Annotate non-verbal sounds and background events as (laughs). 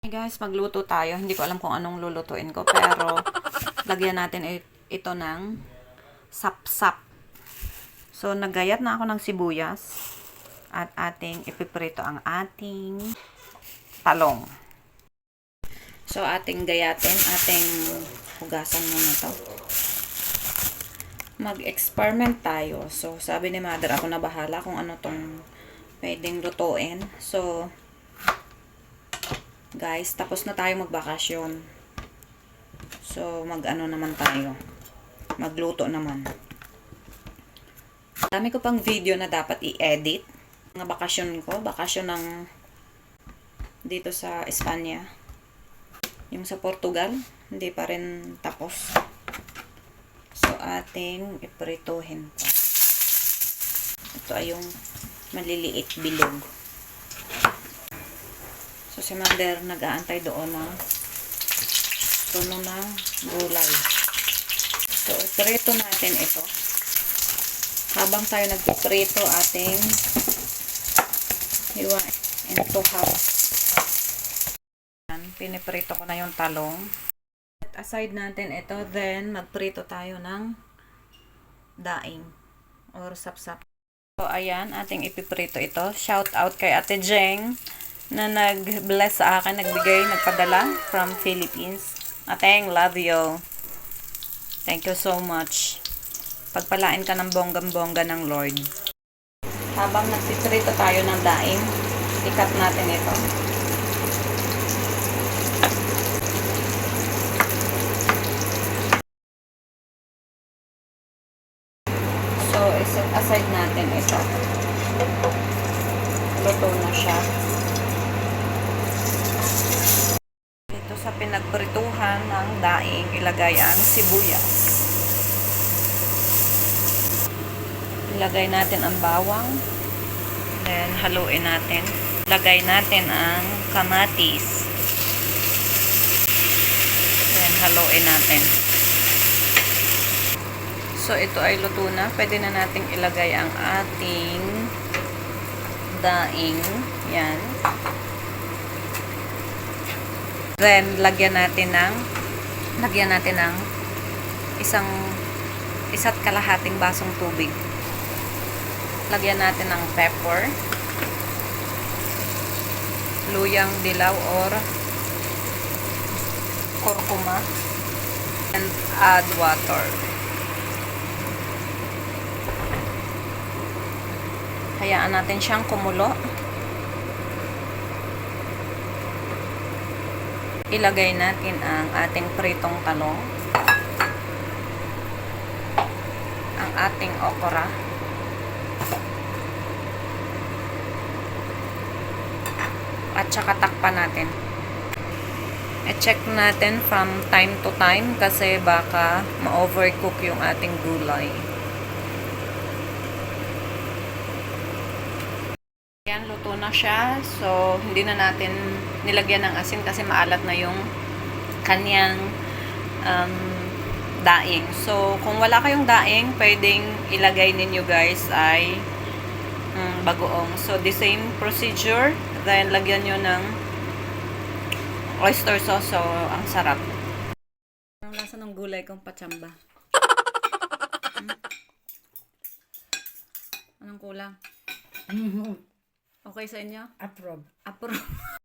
Hey guys, magluto tayo. Hindi ko alam kung anong lulutuin ko, pero lagyan natin ito ng sap-sap. So, nagayat na ako ng sibuyas at ating ipiprito ang ating talong. So, ating gayatin, ating hugasan muna to. Mag-experiment tayo. So, sabi ni mother, ako na bahala kung ano tong pwedeng lutuin. So, guys, tapos na tayo magbakasyon. So, mag-ano naman tayo. Magluto naman. Dami ko pang video na dapat i-edit. Mga bakasyon ko, bakasyon ng dito sa Espanya. Yung sa Portugal, hindi pa rin tapos. So, ating iprituhin to. Ito ay yung maliliit bilog. Si Mother nag-aantay doon ng tuno ng gulay. So, iprito natin ito. Habang tayo nagpiprito, ating hiwa into half. Piniprito ko na yung talong. At aside natin ito, then magprito tayo ng daing or sapsap. So, ayan, ating ipiprito ito. Shout out kay Ate Jeng na nag-bless sa akin, nagbigay, nagpadala from Philippines. Ateng, love you. Thank you so much. Pagpalain ka ng bonggam-bongga ng Lord. Habang nagtitrito tayo ng daing, ikat natin ito. So, iset aside natin ito. Luto na siya. Dito sa pinagprituhan ng daing, ilagay ang sibuyas. Ilagay natin ang bawang. Then, haluin natin. Lagay natin ang kamatis. Then, haluin natin. So, ito ay luto na. Pwede na nating ilagay ang ating daing. Yan. Then, lagyan natin ng lagyan natin ng isang isa't kalahating basong tubig. Lagyan natin ng pepper, luyang dilaw or kurkuma, and add water. Hayaan natin siyang kumulo. Ilagay natin ang ating pritong talong. Ang ating okra. At saka takpan natin. E-check natin from time to time kasi baka ma-overcook yung ating gulay. Yan, luto na siya. So, hindi na natin nilagyan ng asin kasi maalat na yung kanyang um, daing. So, kung wala kayong daing, pwedeng ilagay ninyo guys ay um, bagoong. So, the same procedure. Then, lagyan nyo ng oyster sauce. So, ang sarap. Ang lasa ng gulay kong patsamba. (laughs) Hmm? Anong kulang? Mhm. Okay sa inyo? Approve. Approve. (laughs)